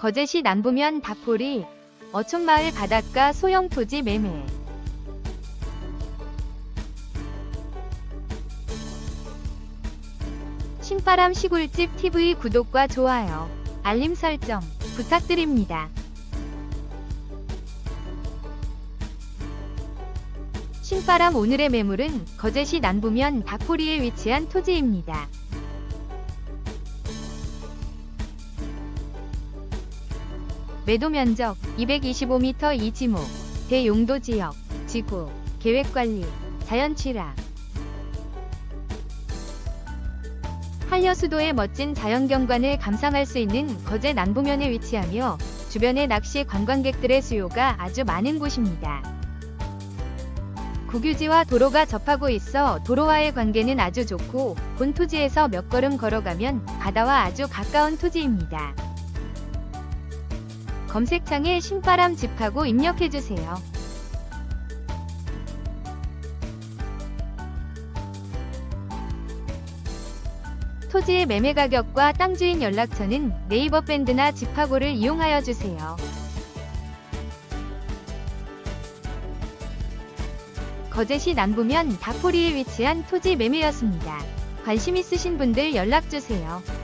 거제시 남부면 다포리, 어촌마을 바닷가 소형 토지 매매. 신바람 시골집 TV 구독과 좋아요, 알림 설정 부탁드립니다. 신바람 오늘의 매물은 거제시 남부면 다포리에 위치한 토지입니다. 매도 면적 225m 이지목, 대용도 지역, 지구, 계획관리, 자연취락. 한려수도의 멋진 자연경관을 감상할 수 있는 거제 남부면에 위치하며 주변의 낚시 관광객들의 수요가 아주 많은 곳입니다. 국유지와 도로가 접하고 있어 도로와의 관계는 아주 좋고 본 토지에서 몇 걸음 걸어가면 바다와 아주 가까운 토지입니다. 검색창에 신바람 집하고 입력해주세요. 토지의 매매 가격과 땅 주인 연락처는 네이버 밴드나 집하고를 이용하여 주세요. 거제시 남부면 다포리에 위치한 토지 매매였습니다. 관심 있으신 분들 연락주세요.